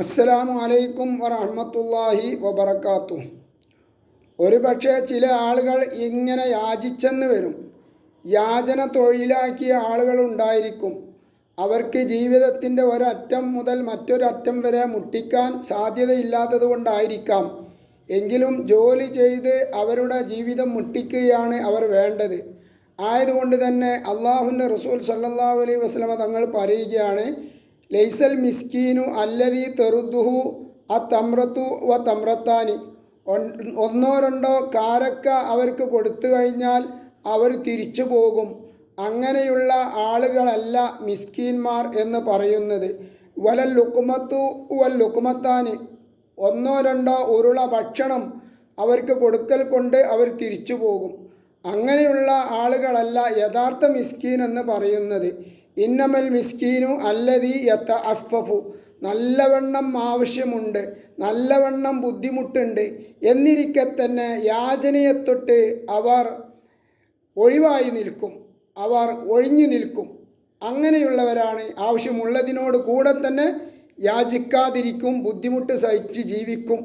അസ്സലാമു അലൈക്കും വറഹമത്തല്ലാഹി വബർക്കാത്തു ഒരുപക്ഷെ ചില ആളുകൾ ഇങ്ങനെ യാചിച്ചെന്ന് വരും. യാചന തൊഴിലാക്കിയ ആളുകൾ ഉണ്ടായിരിക്കും. അവർക്ക് ജീവിതത്തിന്റെ ഒരറ്റം മുതൽ മറ്റൊരറ്റം വരെ മുട്ടിക്കാൻ സാധ്യതയില്ലാത്തത് കൊണ്ടായിരിക്കാം. എങ്കിലും ജോലി ചെയ്ത് അവരുടെ ജീവിതം മുട്ടിക്കുകയാണ് അവർ വേണ്ടത്. ആയതുകൊണ്ട് തന്നെ അള്ളാഹുന്റെ റസൂൽ സല്ലാ അലൈഹി വസ്ലമ തങ്ങൾ പറയുകയാണ് ലൈസൽ മിസ്കീനു അല്ലതി തെറുദുഹു അ തമ്രത്തു വ തമ്രത്താനി ഒന്നോ രണ്ടോ കാരക്ക അവർക്ക് കൊടുത്തു കഴിഞ്ഞാൽ അവർ തിരിച്ചു പോകും. അങ്ങനെയുള്ള ആളുകളല്ല മിസ്കീന്മാർ എന്ന് പറയുന്നത്. വല ലുക്കുമത്തു വൽ ലുക്കുമത്താന് ഒന്നോ രണ്ടോ ഉരുള ഭക്ഷണം അവർക്ക് കൊടുക്കൽ കൊണ്ട് അവർ തിരിച്ചു പോകും. അങ്ങനെയുള്ള ആളുകളല്ല യഥാർത്ഥ മിസ്കീൻ എന്ന് പറയുന്നത്. ഇന്നമൽ മിസ്കീനു അല്ലതി യത്ത അഫഫു നല്ലവണ്ണം ആവശ്യമുണ്ട് നല്ലവണ്ണം ബുദ്ധിമുട്ടുണ്ട് എന്നിരിക്കെ തന്നെ യാചനയെ തൊട്ട് അവർ ഒഴിവായി നിൽക്കും അവർ ഒഴിഞ്ഞു നിൽക്കും. അങ്ങനെയുള്ളവരാണ് ആവശ്യമുള്ളതിനോട് കൂടെ തന്നെ യാചിക്കാതിരിക്കും ബുദ്ധിമുട്ട് സഹിച്ച് ജീവിക്കും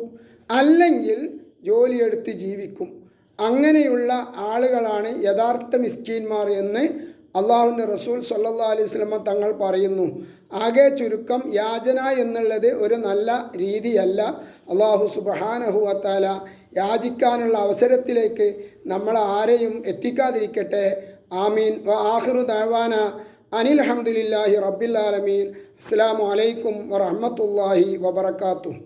അല്ലെങ്കിൽ ജോലിയെടുത്ത് ജീവിക്കും. അങ്ങനെയുള്ള ആളുകളാണ് യഥാർത്ഥ മിസ്കീന്മാർ എന്ന് അള്ളാഹുവിന്റെ റസൂൽ സല്ലാ അലൈഹി സ്വലമ തങ്ങൾ പറയുന്നു ആകെ ചുരുക്കം യാചന എന്നുള്ളത് ഒരു നല്ല രീതിയല്ല. അള്ളാഹു സുബഹാനഹുവത്താല യാചിക്കാനുള്ള അവസരത്തിലേക്ക് നമ്മൾ ആരെയും എത്തിക്കാതിരിക്കട്ടെ. ആമീൻ. വ ആഹിറു അനിൽ അഹമ്മദില്ലാഹി റബ്ബിൽ ആലമീൻ. അസ്സാം വലൈക്കും വറഹമത്തല്ലാഹി വബർക്കാത്തു